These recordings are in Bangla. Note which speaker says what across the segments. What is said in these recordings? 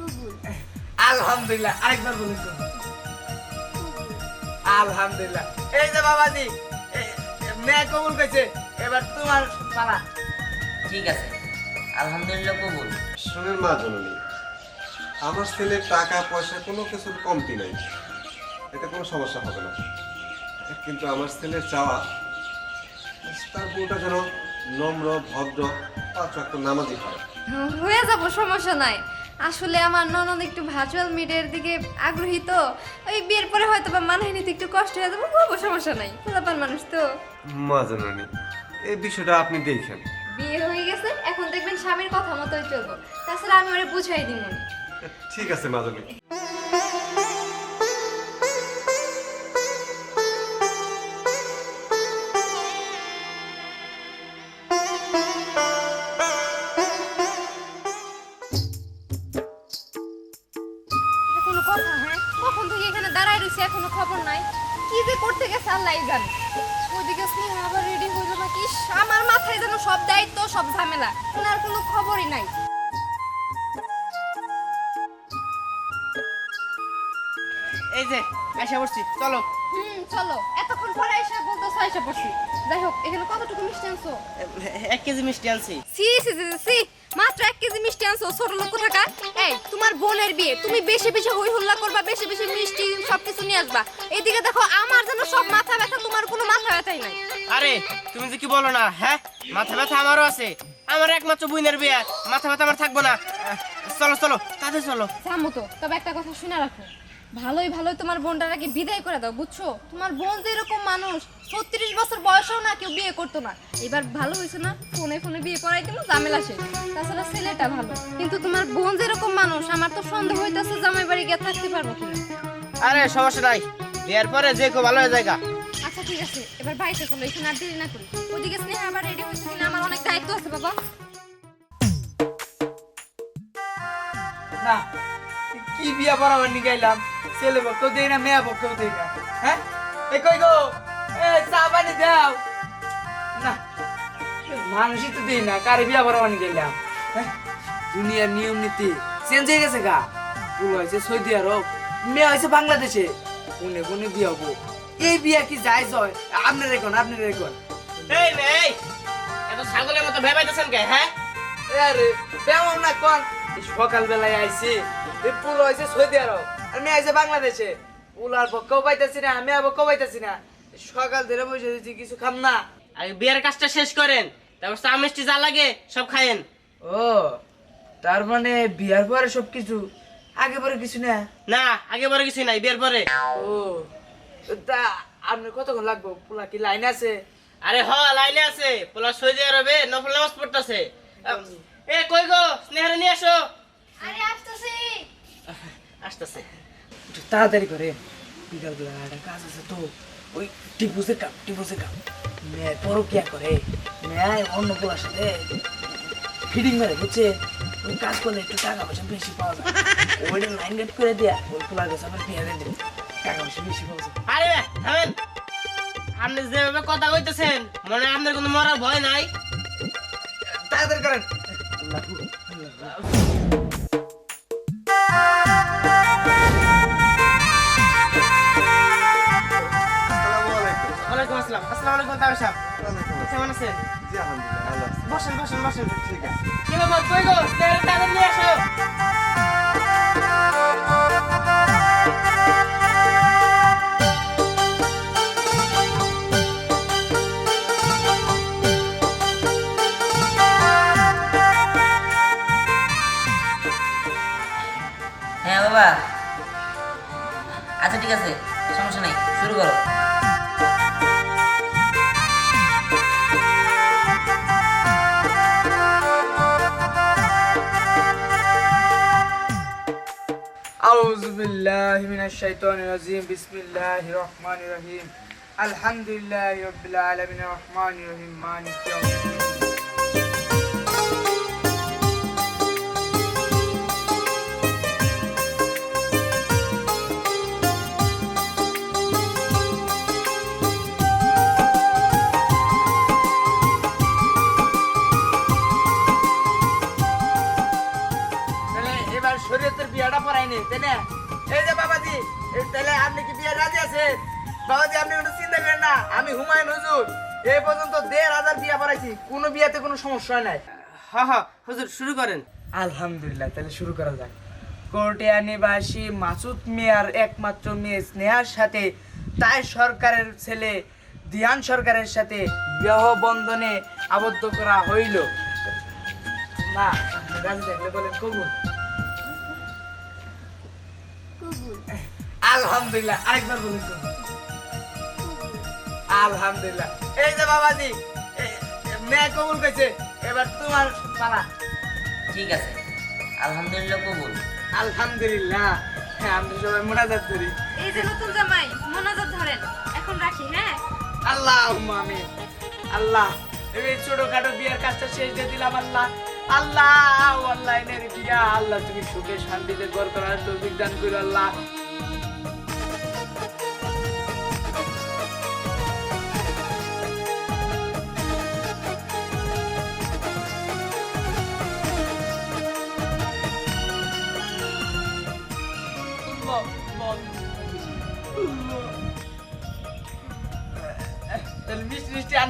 Speaker 1: কবুল।
Speaker 2: আলহামদুলিল্লাহ আরেকবার বলুন তো আলহামদুলিল্লাহ। এই যে বাবাজি মেয়ে কবুল কইছে এবার তোমার পালা।
Speaker 3: ঠিক আছে আলহামদুলিল্লাহ কবুল।
Speaker 4: শোনেন মা জননী আমার ছেলের টাকা পয়সা কোনো কিছুর কমতি নাই। এতে কোনো সমস্যা হবে না। কিন্তু আমার ছেলের চাওয়া তার বউটা যেন নম্র ভদ্র পাঁচ নামাজি হয়
Speaker 1: হয়ে যাব সমস্যা নাই। আসলে আমার ননদ একটু ভার্চুয়াল মিডিয়ার দিকে আগ্রহী তো। ওই বিয়ের পরে হয়তো বা মানায় নিতে একটু কষ্ট হয়ে যাবে কোনো সমস্যা নাই পোলাপান মানুষ তো।
Speaker 4: মজা নানি এই বিষয়টা আপনি দেখেন।
Speaker 1: বিয়ে হয়ে গেছে এখন দেখবেন স্বামীর কথা মতোই চলবো। তাছাড়া আমি ওরে বুঝাই দিই
Speaker 4: ঠিক আছে মা
Speaker 1: দাঁড়ায় এখনও খবর নাই। কি যে করতে গেছে আল্লাহ জানে। ওইদিকে স্নেহা আবার রেডি হইল নাকি? কি আমার মাথায় যেন সব দায়িত্ব সব ঝামেলা। ওনার কোনো খবরই নাই।
Speaker 2: এই যে এসে বসছি চলো।
Speaker 1: হুম চলো। এতক্ষণ পরে এসে এসে পড়ছি। যাই হোক এখানে কতটুকু মিষ্টি আনছো?
Speaker 2: এক কেজি মিষ্টি আনছি।
Speaker 1: সি সি সি সি মাত্র এক কেজি মিষ্টি আনছো ছোট লোক থাকা এই তোমার বোনের বিয়ে। তুমি বেশি বেশি হই হুল্লা করবা বেশি বেশি মিষ্টি সবকিছু নিয়ে আসবা। এইদিকে দেখো আমার যেন সব মাথা ব্যথা তোমার কোনো মাথা ব্যথাই নাই।
Speaker 5: আরে তুমি যে কি বলো না হ্যাঁ? মাথা ব্যথা আমারও আছে। আমার একমাত্র বুইনের বিয়ে মাথা ব্যথা আমার থাকব না। চলো চলো তাদের চলো।
Speaker 1: জামো তো তবে একটা কথা শুনে রাখো। ভালোই ভালোই তোমার বোনটাকে বিদায় করে দাও বুঝছ? তোমার বোন যে এরকম মানুষ ছত্রিশ বছর বয়সেও না কেউ বিয়ে করতো না। এবার ভালো হয়েছে না? ফোনে ফোনে বিয়ে করাই দিল ঝামেলা শেষ। তাছাড়া ছেলেটা ভালো। কিন্তু তোমার বোন যেরকম মানুষ আমার তো সন্দেহ হইতেছে জামাই বাড়ি গিয়ে থাকতে পারব কিনা।
Speaker 5: আরে সমস্যা নাই। বিয়ের পরে যে কেউ ভালো হয়ে যায়
Speaker 1: আচ্ছা ঠিক আছে। এবার বাড়িতে চলো এখানে আর দেরি না করি। ওইদিকে স্নেহা আবার রেডি হয়েছে কিনা আমার অনেক দায়িত্ব আছে বাবা।
Speaker 2: না। কি বিয়া পড়াবার নিগাইলাম ছেলে পক্ষেও দেই না মেয়া পক্ষেও দেই না। হ্যাঁ? এ কই গো? এ চা পানি দাও। না মানুষই তো দেই না কারে বিয়া পড়াবার নিগাইলাম হ্যাঁ? দুনিয়ার নিয়ম নীতি চেঞ্জ হয়ে গেছে গা। পুরো হয়েছে সৌদি আরব মেয়ে হয়েছে বাংলাদেশে। কোনে কোনে বিয়া হব? এই বিয়া কি যায় জয় আপনি রেখন আপনি রেখন
Speaker 5: এই নে, এই! এত ছাগলের মতো ভেবাইতেছেন কে হ্যাঁ?
Speaker 2: আরে বেমন না কোন? সকাল বেলায় আইছি। এই পুল হয়েছে সৌদি আরব। আর মেয়ে আইছে বাংলাদেশে। পুলার পক্ষেও পাইতেছি না মেয়ে পক্ষেও পাইতেছি না। সকাল ধরে বসে দিচ্ছি কিছু খাম না।
Speaker 5: আগে বিয়ের কাজটা শেষ করেন তারপর চা মিষ্টি যা লাগে সব খায়েন।
Speaker 2: ও তার মানে বিয়ার পরে সবকিছু? আগে পরে কিছু না?
Speaker 5: না আগে পরে কিছু নাই বিয়ের পরে।
Speaker 2: ও তা আপনার কতক্ষণ লাগবো? পুলা কি লাইন আছে?
Speaker 5: আরে হ লাইনে আছে। পোলা সৌদি আরবে নফল নামাজ পড়তেছে। এ কই গো? স্নেহারে নিয়ে আসো।
Speaker 1: আরে আসতেছি।
Speaker 5: আসতেছে।
Speaker 2: একটু তাড়াতাড়ি করে। বিকাল বেলা একটা কাজ আছে তো। ওই টিপুসের কাপ টিপুসের কাপ। মেয়ে পরকিয়া করে। মেয়ে অন্য পোলার সাথে ফিডিং মেরে বুঝছে? ওই কাজ করলে একটু টাকা পয়সা বেশি পাওয়া যায়। ওইটা লাইন গেট করে দেয়া ওই পোলার কাছে আবার বিয়ে দিয়ে দেবে। টাকা পয়সা বেশি পাওয়া যায়।
Speaker 5: আরে থামেন। আপনি যেভাবে কথা কইতেছেন মনে হয় আপনার কোনো মরার ভয় নাই।
Speaker 2: তাড়াতাড়ি করেন
Speaker 5: ওয়ালাইকুম আসসালাম। আসসালামু আলাইকুম তাও সাহেব। কেমন আছেন?
Speaker 4: জি আলহামদুলিল্লাহ ভালো আছি।
Speaker 5: বসেন বসেন বসেন।
Speaker 4: ঠিক আছে।
Speaker 5: কি ব্যাপার কই গো? তাদের নিয়ে আসো।
Speaker 2: الشيطان الرجيم بسم الله الرحمن الرحيم الحمد لله رب العالمين الرحمن الرحيم مالك يوم الدين তাহলে এবার শরীয়তের বিয়াটা পড়াইনি তাই না এই যে বাবাজি এই তাহলে আপনি কি বিয়ে রাজি আছেন? বাবাজি আপনি কোনো চিন্তা করেন না আমি হুমায়ুন হুজুর। এই পর্যন্ত দেড় হাজার বিয়া পড়াইছি কোনো বিয়াতে কোনো সমস্যা নাই।
Speaker 5: হ্যাঁ হ্যাঁ হুজুর শুরু করেন।
Speaker 2: আলহামদুলিল্লাহ তাহলে শুরু করা যাক। কোর্টিয়া নিবাসী মাসুদ মিয়ার একমাত্র মেয়ে স্নেহার সাথে তাই সরকারের ছেলে দিয়ান সরকারের সাথে বিবাহ বন্ধনে আবদ্ধ করা হইল। না রাজি থাকলে বলেন কবুল। আলহামদুলিল্লাহ আরেকবার বলুন আলহামদুলিল্লাহ। এই যে বাবাজি মেয়ে কবুল কইছে এবার তোমার পালা।
Speaker 3: ঠিক আছে আলহামদুলিল্লাহ কবুল।
Speaker 2: আলহামদুলিল্লাহ হ্যাঁ আমরা সবাই মোনাজাত করি।
Speaker 1: এই যে নতুন জামাই মোনাজাত ধরেন এখন রাখি হ্যাঁ?
Speaker 2: আল্লাহ আমিন। আল্লাহ এই ছোটখাটো বিয়ের কাজটা শেষ দিয়ে দিলাম আল্লাহ। আল্লাহ আল্লাহ এনের বিয়া আল্লাহ তুমি সুখে শান্তিতে গড় করার তৌফিক দান করো আল্লাহ।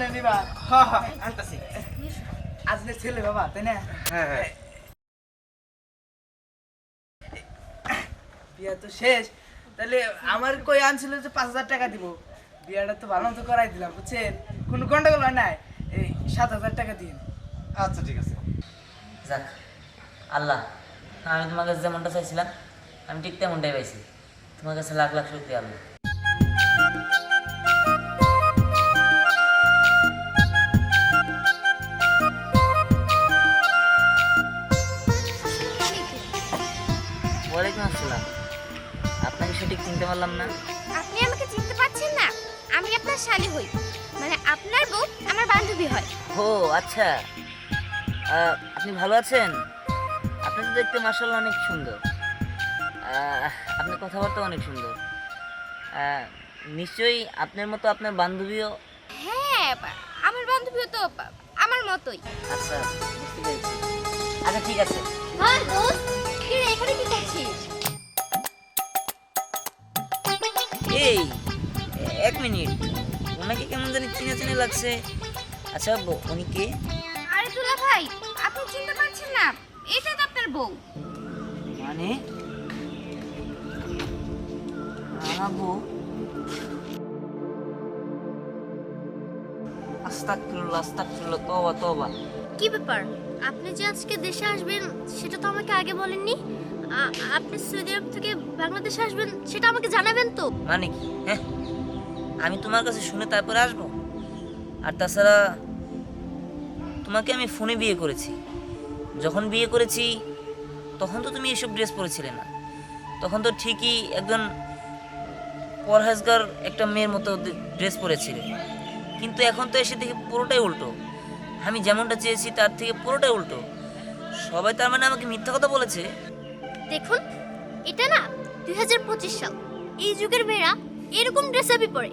Speaker 2: আনে নিবা?
Speaker 5: হ্যাঁ হ্যাঁ আনতাছি।
Speaker 2: আজকে ছেলে বাবা তাই না?
Speaker 4: হ্যাঁ হ্যাঁ।
Speaker 2: বিয়া তো শেষ। তাহলে আমার কই আনছিল যে পাঁচ হাজার টাকা দিব? বিয়াটা তো ভালো মতো করাই দিলাম বুঝছেন? কোনো গন্ডগোল হয় নাই? এই সাত হাজার টাকা দিন।
Speaker 4: আচ্ছা ঠিক আছে।
Speaker 3: যাক আল্লাহ আমি তোমার কাছে যেমনটা চাইছিলাম আমি ঠিক তেমনটাই পাইছি। তোমার কাছে লাখ লাখ শুক্রিয়া আল্লাহ। আচ্ছা আপনি ভালো আছেন? আপনি তো দেখতে মার্শাল্লাহ অনেক সুন্দর। আপনার কথাবার্তা অনেক সুন্দর। নিশ্চয়ই আপনার মতো আপনার বান্ধবীও
Speaker 6: হ্যাঁ আমার বান্ধবীও তো আমার মতোই।
Speaker 3: আচ্ছা বুঝতে পেরেছি। আচ্ছা ঠিক আছে।
Speaker 6: হ্যাঁ দোস্ত এখানে কি করছিস?
Speaker 3: এই এক মিনিট। ওনাকে কেমন জানি চিনে চিনে লাগছে। আচ্ছা উনি কে?
Speaker 6: আরে দুলা ভাই আপনি চিনতে পারছেন না এটা তো আপনার বউ।
Speaker 3: মানে? আমার বউ আস্তাকফিরুল্লাহ আস্তাকফিরুল্লাহ তওবা তওবা।
Speaker 6: কি ব্যাপার? আপনি যে আজকে দেশে আসবেন সেটা তো আমাকে আগে বলেননি। আপনি সৌদি আরব থেকে বাংলাদেশে আসবেন সেটা আমাকে জানাবেন তো।
Speaker 3: মানে কি? হ্যাঁ আমি তোমার কাছে শুনে তারপরে আসব? আর তাছাড়া তোমাকে আমি ফোনে বিয়ে করেছি। যখন বিয়ে করেছি, তখন তো তুমি এসব ড্রেস পরেছিলে না। তখন তো ঠিকই একজন পরহেজগার একটা মেয়ের মতো ড্রেস পরেছিলে। কিন্তু এখন তো এসে দেখি পুরোটাই উল্টো। আমি যেমনটা চেয়েছি, তার থেকে পুরোটাই উল্টো। সবাই তার মানে আমাকে মিথ্যা কথা বলেছে।
Speaker 6: দেখুন, এটা না দু হাজার পঁচিশ সাল। এই যুগের মেয়েরা এরকম ড্রেস আপই পরে।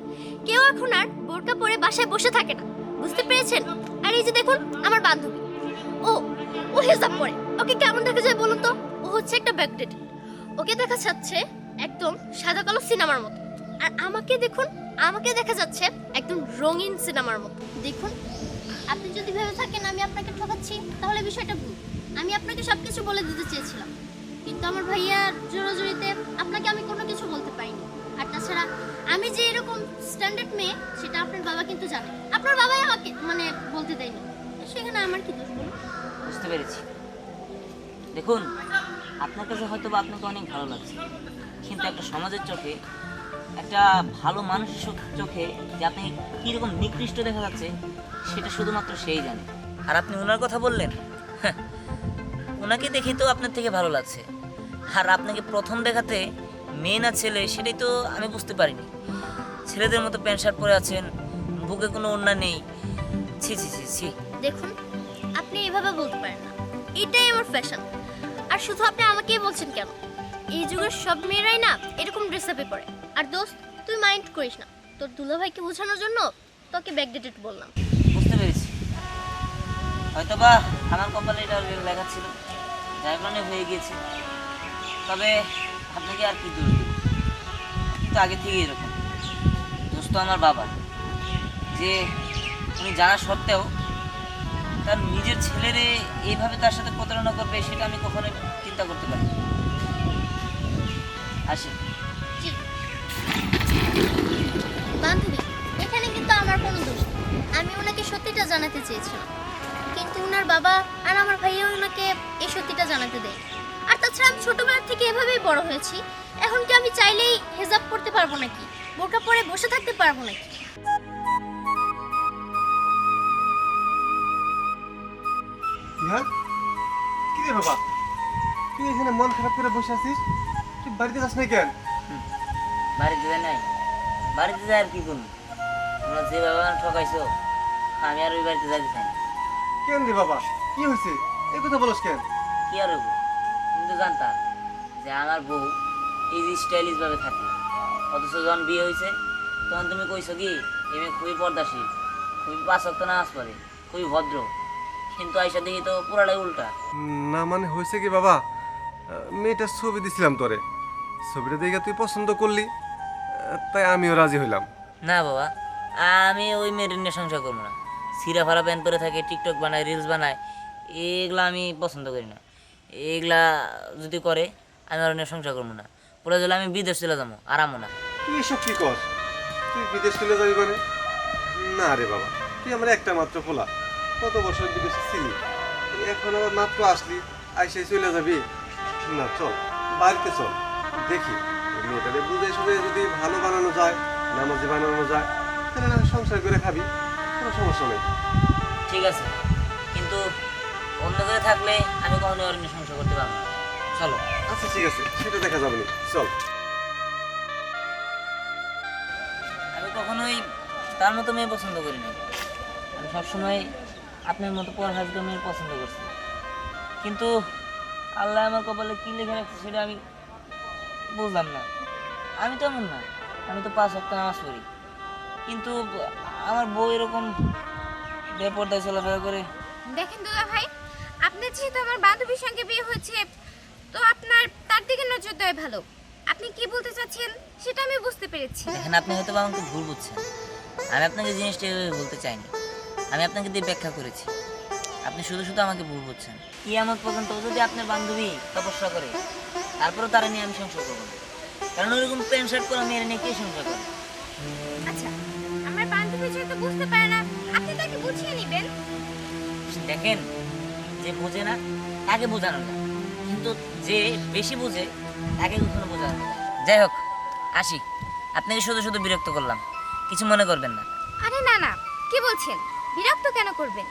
Speaker 6: কেউ এখন আর বোরকা পরে বাসায় বসে থাকে না। বুঝতে পেরেছেন? আর এই যে দেখুন, আমার বান্ধবী। ও ও হেজাব পরে। ওকে কেমন দেখা যায় বলুন তো? ও হচ্ছে একটা ব্যাকডেট ওকে দেখা যাচ্ছে একদম সাদা কালো সিনেমার মতো। আর আমাকে দেখুন, আমাকে দেখা যাচ্ছে একদম রঙিন সিনেমার মতো। দেখুন, আপনি যদি ভেবে থাকেন আমি আপনাকে ঠকাচ্ছি, তাহলে বিষয়টা ভুল। আমি আপনাকে সব কিছু বলে দিতে চেয়েছিলাম। কিন্তু আমার ভাইয়ার জোরাজুরিতে আপনাকে আমি কোনো কিছু বলতে পারিনি। আর তাছাড়া আমি যে এরকম স্ট্যান্ডার্ড মেয়ে সেটা আপনার বাবা কিন্তু জানে। আপনার বাবাই আমাকে মানে বলতে দেয়নি। সেখানে আমার কি দোষ বলুন?
Speaker 3: বুঝতে পেরেছি। দেখুন আপনার কাছে হয়তো বা আপনাকে অনেক ভালো লাগছে। কিন্তু একটা সমাজের চোখে একটা ভালো মানুষের চোখ- যে আপনি কীরকম নিকৃষ্ট দেখা যাচ্ছে সেটা শুধুমাত্র সেই জানে। আর আপনি ওনার কথা বললেন? হ্যাঁ, ওনাকে দেখে তো আপনার থেকে ভালো লাগছে। আর আপনাকে প্রথম দেখাতে মেয়ে না ছেলে সেটাই তো আমি বুঝতে পারিনি। ছেলেদের মতো প্যান্ট শার্ট পরে আছেন বুকে কোনো ওড়না নেই। ছি ছি ছি ছি।
Speaker 6: দেখুন আপনি এভাবে বলতে পারেন না। এটাই আমার ফ্যাশন আর শুধু আপনি আমাকেই বলছেন কেন? এই যুগের সব মেয়েরাই না এরকম ড্রেস আপে পরে আর দোস্ত তুই মাইন্ড করিস না। তোর দুলাভাইকে বোঝানোর জন্য তোকে ব্যাকডেটেড বললাম।
Speaker 3: বুঝতে পেরেছি। হয়তো বা আমার কপালে এটা লেখা ছিল যাই মানে হয়ে গিয়েছে। তবে আপনাকে আর কি দোষ কিন্তু আগে থেকে এরকম। দোষ তো আমার বাবা। যে উনি জানা সত্ত্বেও তার নিজের ছেলেরে এইভাবে তার সাথে প্রতারণা করবে, সেটা আমি কখনোই চিন্তা করতে পারি আসি।
Speaker 6: বান্ধবী, এখানে কিন্তু আমার কোনো দোষ আমি ওনাকে সত্যিটা জানাতে চেয়েছিলাম। কিন্তু ওনার বাবা আর আমার ভাইয়া ওনাকে এই সত্যিটা জানাতে দেয় তাছাড়া আমি ছোটবেলা থেকে এভাবেই বড় হয়েছি। এখন কি আমি চাইলেই হেজাব করতে পারব নাকি? বোরকা পরে বসে থাকতে পারব নাকি?
Speaker 4: হ্যাঁ কি রে বাবা? তুই এখানে মন খারাপ করে বসে আছিস? তুই বাড়িতে যাস না কেন?
Speaker 3: বাড়িতে যায় নাই। বাড়িতে যায় আর কি করব? তোমরা যে বাবা ঠকাইছো আমি আর ওই বাড়িতে যাইতে চাই না।
Speaker 4: কেন রে বাবা? কি হয়েছে? এই কথা বলস কেন?
Speaker 3: কি আর হব তুমি তো জানতা যে আমার বউ এই যে স্টাইলিশ ভাবে থাকে। অথচ যখন বিয়ে হয়েছে তখন তুমি কইছো কি এই মেয়ে খুবই পর্দাশীল খুবই পাঁচক্ত নামাজ পড়ে খুবই ভদ্র। কিন্তু আইসা দেখি তো পুরাটাই উল্টা।
Speaker 4: না মানে হয়েছে কি বাবা? মেয়েটার ছবি দিছিলাম তোরে। ছবিটা দেখে তুই পছন্দ করলি তাই আমিও রাজি হইলাম।
Speaker 3: না বাবা আমি ওই মেয়ের নিয়ে সংসার করব না। সিরা ফারা প্যান্ট পরে থাকে টিকটক বানায় রিলস বানায় এগুলো আমি পছন্দ করি না। এগুলা যদি করে আমি আর সংসার করব না। পরে গেলে আমি বিদেশ চলে যাব আরামও না।
Speaker 4: তুই এসব কি কর? তুই বিদেশ চলে যাবি মানে? না রে বাবা তুই আমার একটা মাত্র পোলা। কত বছর বিদেশে ছিলি? এখন আবার মাত্র আসলি আইসে চলে যাবি। না চল বাড়িতে চল। দেখি মেয়েটারে বুঝে শুনে যদি ভালো বানানো যায় নামাজি বানানো যায় তাহলে সংসার করে খাবি। কোনো সমস্যা নেই।
Speaker 3: ঠিক আছে কিন্তু অন্য করে থাকলে আমি কখনো ওর নিয়ে সংসার করতে পারব না। চলো।
Speaker 4: আচ্ছা ঠিক আছে। সেটা দেখা যাবে চল।
Speaker 3: আমি কখনোই তার মতো মেয়ে পছন্দ করি না আমি সবসময় আপনার মতো মেয়ে পছন্দ করছি। কিন্তু আল্লাহ আমার কপালে কী লিখে রাখছে সেটা আমি বুঝলাম না। আমি তো এমন না। আমি তো পাঁচ সপ্তাহ নামাজ পড়ি। কিন্তু আমার বউ এরকম বেপর্দায় চলাফেরা করে
Speaker 1: দেখেন দুলা ভাই আপনার যেহেতু আমার বান্ধবীর সঙ্গে বিয়ে হয়েছে। তো আপনার তার দিকে নজর দেওয়াই ভালো। আপনি কি বলতে চাচ্ছেন সেটা আমি বুঝতে পেরেছি।
Speaker 3: দেখেন আপনি হয়তো আমাকে ভুল বুঝছেন। আমি আপনাকে জিনিসটা এভাবে বলতে চাইনি। আমি আপনাকে দিয়ে ব্যাখ্যা করেছি। আপনি শুধু শুধু আমাকে ভুল বুঝছেন। কি আমার পর্যন্ত যদি আপনার বান্ধবী তপস্যা করে তারপরেও তারা নিয়ে আমি সংসার করব না। কারণ ওইরকম প্যান্ট শার্ট করা মেয়ের নিয়ে কে সংসার করে?
Speaker 1: আচ্ছা আমার বান্ধবী যেহেতু বুঝতে পারে না আপনি তাকে বুঝিয়ে নেবেন।
Speaker 3: দেখেন যে বোঝে না তাকে বোঝানো যায়। কিন্তু যে বেশি বোঝে তাকে কখনো বোঝানো যায় যাই হোক আসি। আপনাকে শুধু শুধু বিরক্ত করলাম। কিছু মনে করবেন না।
Speaker 1: আরে না না। কি বলছেন? বিরক্ত কেন করবেন?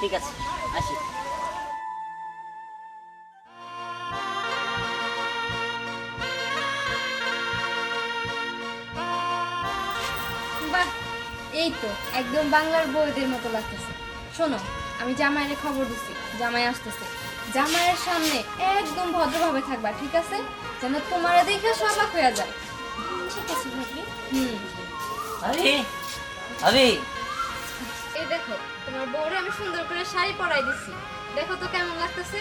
Speaker 3: ঠিক আছে আসি।
Speaker 1: বাহ এই তো একদম বাংলার বউদের মতো লাগতেছে। শোনো আমি জামাইয়ের খবর দিছি। জামাই আসতেছে। জামাইয়ের সামনে একদম ভদ্রভাবে থাকবা ঠিক আছে? যেন তোমার দেখে সবাক হয়ে যায়।
Speaker 6: ঠিক আছে ভাবি।
Speaker 1: হুম। এই দেখো তোমার বউরে আমি সুন্দর করে শাড়ি পরাই দিছি। দেখো তো কেমন লাগতেছে।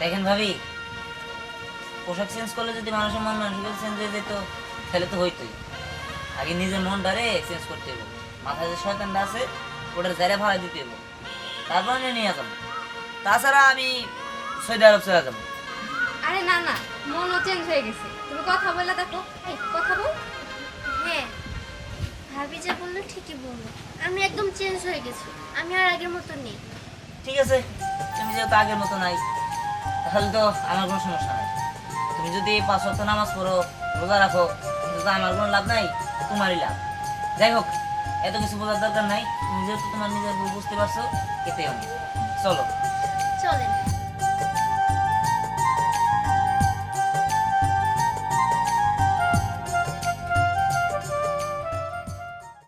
Speaker 3: দেখেন ভাবি পোশাক চেঞ্জ করলে যদি মানুষের মন মানসিকতা চেঞ্জ হয়ে যেত তাহলে তো হইতোই। আগে নিজের মনটারে চেঞ্জ করতে হবে মাথায় যে শয়তানটা আছে ওটার জায়গা ভাড়া দিতে হবে তারপর নিয়ে যাব। তাছাড়া আমি সৌদি আরব চলে যাব।
Speaker 1: আরে না না মনও চেঞ্জ হয়ে গেছে। তুমি কথা বলে দেখো। কথা বল।
Speaker 6: হ্যাঁ ভাবি যা বলল ঠিকই বলল। আমি একদম চেঞ্জ হয়ে গেছি। আমি আর আগের মতো নেই।
Speaker 3: ঠিক আছে তুমি যেহেতু আগের মতো নাই তাহলে তো আমার কোনো সমস্যা নাই। তুমি যদি পাঁচ ওয়াক্ত নামাজ পড়ো রোজা রাখো কিন্তু তো আমার কোনো লাভ নাই তোমারই লাভ। যাই হোক এত কিছু বোঝার দরকার নাই। যেহেতু তোমার নিজের বুঝতে পারছ এতে অনেক চলো।
Speaker 6: চলেন।